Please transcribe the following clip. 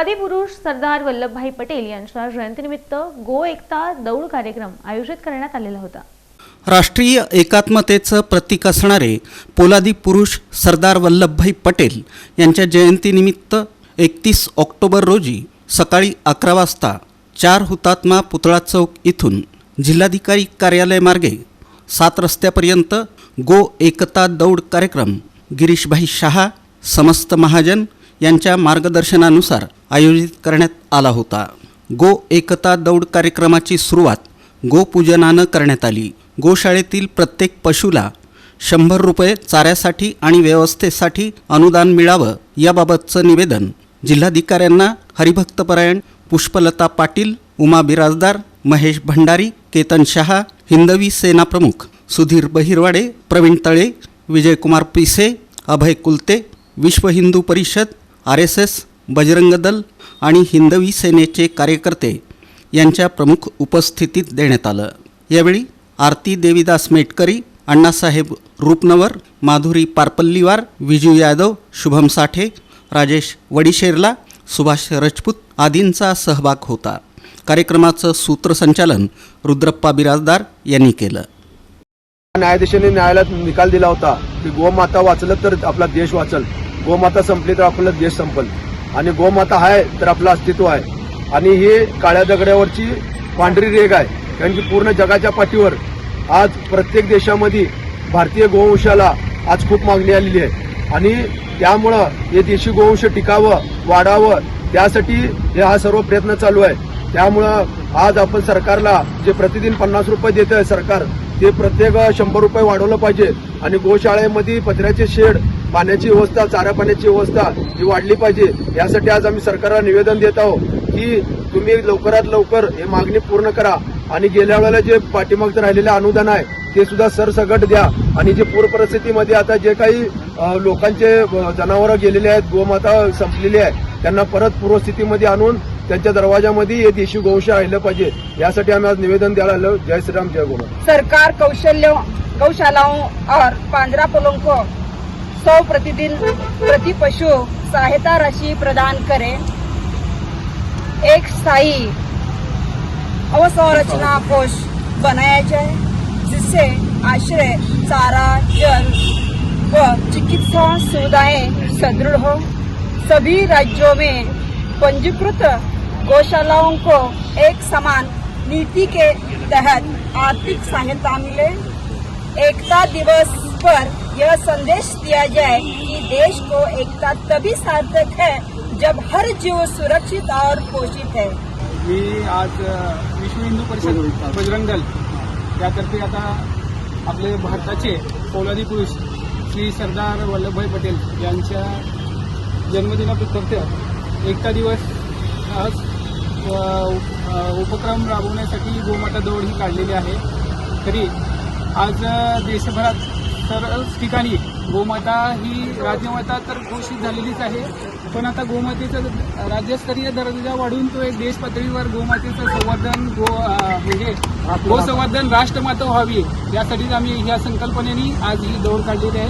पोलादी पुरुष सरदार वल्लभभाई पटेल यांच्या जयंतीनिमित्त गो एकता दौड कार्यक्रम आयोजित करण्यात आलेला होता. राष्ट्रीय एकात्मतेचं प्रतीक असणारे पोलादी पुरुष सरदार वल्लभभाई पटेल यांच्या जयंतीनिमित्त एकतीस ऑक्टोबर रोजी सकाळी अकरा वाजता चार हुतात्मा पुतळा चौक इथून जिल्हाधिकारी कार्यालयामार्गे सात रस्त्यापर्यंत गो एकता दौड कार्यक्रम गिरीशभाई शहा समस्त महाजन यांच्या मार्गदर्शनानुसार आयोजित करण्यात आला होता. गो एकता दौड कार्यक्रमाची सुरुवात गोपूजनानं करण्यात आली. गोशाळेतील प्रत्येक पशुला शंभर रुपये चाऱ्यासाठी आणि व्यवस्थेसाठी अनुदान मिळावं याबाबतचं निवेदन जिल्हाधिकाऱ्यांना हरिभक्तपरायण पुष्पलता पाटील उमा बिराजदार महेश भंडारी केतन शहा हिंदवी सेना प्रमुख सुधीर बहिरवाडे प्रवीण तळे विजयकुमार पिसे अभय कुलते विश्व Hindu Parishad R S S Bajrang Dal आणि हिंदवी सेनेचे कार्यकर्ते यांच्या प्रमुख उपस्थितीत देण्यात आलं. यावेळी आरती देवीदास मेटकरी अण्णासाहेब रूपनवर माधुरी पारपल्लीवार विजू यादव शुभम साठे राजेश वडिशेरला सुभाष राजपूत आदींचा सहभाग होता. कार्यक्रमाचं सूत्रसंचालन रुद्रप्पा बिराजदार यांनी केलं. न्यायाधीशांनी न्यायालयात निकाल दिला होता की गोमाता वाचलं तर आपला देश वाचल. गोमाता संपली तर आपला देश संपल. आणि गोमाता आहे तर आपलं अस्तित्व आहे. आणि ही काळ्या दगड्यावरची पांढरी रेग आहे. कारण की पूर्ण जगाच्या पाठीवर आज प्रत्येक देशामध्ये भारतीय गोवंशाला आज खूप मागणी आलेली आहे. आणि त्यामुळं हे देशी गोवंश टिकावं वाढावं त्यासाठी हे हा सर्व प्रयत्न चालू आहे. त्यामुळं आज आपण सरकारला जे प्रतिदिन पन्नास रुपये देत आहे सरकार ते प्रत्येक शंभर रुपये वाढवलं पाहिजे. आणि गोशाळेमध्ये पत्र्याचे शेड पाण्याची व्यवस्था चारा पाण्याची व्यवस्था ही वाढली पाहिजे. यासाठी आज आम्ही सरकारला निवेदन देत आहोत की तुम्ही लवकरात लवकर हे मागणी पूर्ण करा. आणि गेल्या वेळेला जे पाठीमागचं राहिलेलं अनुदान आहे ते सुद्धा सरसगट द्या. आणि जे पूर परिस्थितीमध्ये आता जे काही लोकांचे जनावरं गेलेले आहेत गोमाता संपलेली आहे त्यांना परत पूर्वस्थितीमध्ये आणून त्यांच्या दरवाजामध्ये हे देशी गोवंश राहिलं पाहिजे. यासाठी आम्ही आज निवेदन द्यायला आलो. जय श्रीराम जय गोमा. सरकार कौशल्य गौशालाओं और पांजरा पोलों को सौ प्रतिदिन प्रति पशु सहायता राशि प्रदान करें। एक स्थायी अवसंरचना कोष बनाया जाए जिससे आश्रय चारा जल व चिकित्सा सुविधाएं सुदृढ़ हो। सभी राज्यों में पंजीकृत गौशालाओं को एक समान नीति के तहत आर्थिक सहायता मिले। एकता दिवस पर यह संदेश दिया जाए कि देश को एकता तभी सार्थक है जब हर जीव सुरक्षित और पोषित है। मी आज विश्व हिंदू परिषद बजरंग दल त्यातर्फे आता आपले भारताचे पोलादी पुरुष श्री सरदार वल्लभभाई पटेल यांच्या जन्मदिनाप्रित्यर्थ एकता दिवस आज उपक्रम राबवण्यासाठी गोमाता दौड ही काढलेली आहे. तरी आज देशभरात सर्वच ठिकाणी गोमाता ही राज्यमाता तर घोषित झालेलीच आहे. पण आता गोमातेचं राज्यस्तरीय दर्जा वाढून तो एक देश पातळीवर गोमातेचं संवर्धन गो म्हणजे गोसंवर्धन राष्ट्रमाता व्हावी यासाठीच आम्ही ह्या संकल्पनेने आज ही दौड काढलेली आहे.